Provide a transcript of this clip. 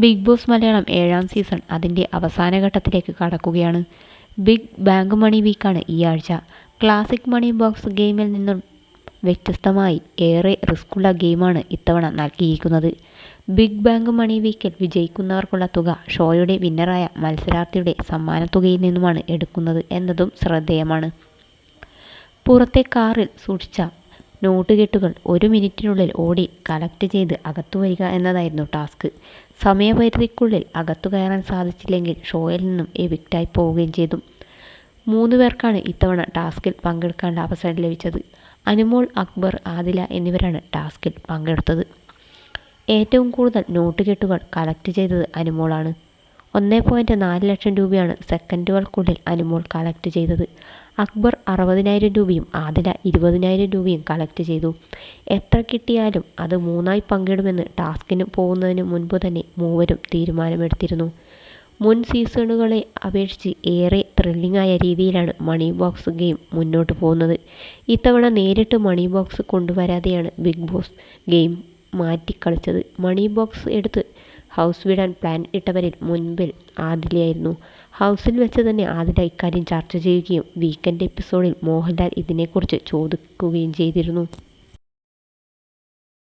Big boss Malayalam ഏഴാം season അതിന്റെ അവസാന ഘട്ടത്തിലേക്ക് കടക്കുകയാണ്. ബിഗ് ബാങ്ക് മണി വീക്കാണ് ഈ ആഴ്ച. ക്ലാസിക് മണി ബോക്സ് ഗെയിമിൽ നിന്നും വ്യത്യസ്തമായി ഏറെ റിസ്ക്കുള്ള ഗെയിമാണ് ഇത്തവണ നൽകിയിരിക്കുന്നത്. ബിഗ് ബാങ്ക് മണി വീക്കിൽ വിജയിക്കുന്നവർക്കുള്ള തുക ഷോയുടെ വിന്നറായ മത്സരാർത്ഥിയുടെ സമ്മാനത്തുകയിൽ നിന്നുമാണ് എടുക്കുന്നത് എന്നതും ശ്രദ്ധേയമാണ്. പുറത്തെ കാറിൽ സൂക്ഷിച്ച നോട്ടുകെട്ടുകൾ ഒരു മിനിറ്റിനുള്ളിൽ ഓടി കളക്ട് ചെയ്ത് അകത്തു വരിക എന്നതായിരുന്നു ടാസ്ക്. സമയപരിധിക്കുള്ളിൽ അകത്തു കയറാൻ സാധിച്ചില്ലെങ്കിൽ ഷോയിൽ നിന്നും എവിക്റ്റായി പോവുകയും ചെയ്തു. മൂന്ന് പേർക്കാണ് ഇത്തവണ ടാസ്കിൽ പങ്കെടുക്കാനുള്ള അവസരം ലഭിച്ചത്. അനുമോൾ അക്ബർ ആദില എന്നിവരാണ് ടാസ്കിൽ പങ്കെടുത്തത്. ഏറ്റവും കൂടുതൽ നോട്ടുകെട്ടുകൾ കളക്ട് ചെയ്തത് അനുമോളാണ്. ഒന്നേ പോയിന്റ് നാല് ലക്ഷം രൂപയാണ് സെക്കൻഡുകൾക്കുള്ളിൽ അനുമോൾ കളക്ട് ചെയ്തത്. അക്ബർ അറുപതിനായിരം രൂപയും ആദില ഇരുപതിനായിരം രൂപയും കളക്ട് ചെയ്തു. എത്ര കിട്ടിയാലും അത് മൂന്നായി പങ്കിടുമെന്ന് ടാസ്കിന് പോകുന്നതിന് മുൻപ് തന്നെ മൂവരും തീരുമാനമെടുത്തിരുന്നു. മുൻ സീസണുകളെ അപേക്ഷിച്ച് ഏറെ ത്രില്ലിംഗ് ആയ രീതിയിലാണ് മണി ബോക്സ് ഗെയിം മുന്നോട്ട് പോകുന്നത്. ഇത്തവണ നേരിട്ട് മണി ബോക്സ് കൊണ്ടുവരാതെയാണ് ബിഗ് ബോസ് ഗെയിം മാറ്റിക്കളിച്ചത്. മണി ബോക്സ് എടുത്ത് ഹൗസ് വിടാൻ പ്ലാൻ ഇട്ടവരിൽ മുൻപിൽ ആദിലയായിരുന്നു. ഹൗസിൽ വെച്ച് തന്നെ ആദില ഇക്കാര്യം ചർച്ച ചെയ്യുകയും വീക്കെൻഡ് എപ്പിസോഡിൽ മോഹൻലാൽ ഇതിനെക്കുറിച്ച് ചോദിക്കുകയും ചെയ്തിരുന്നു.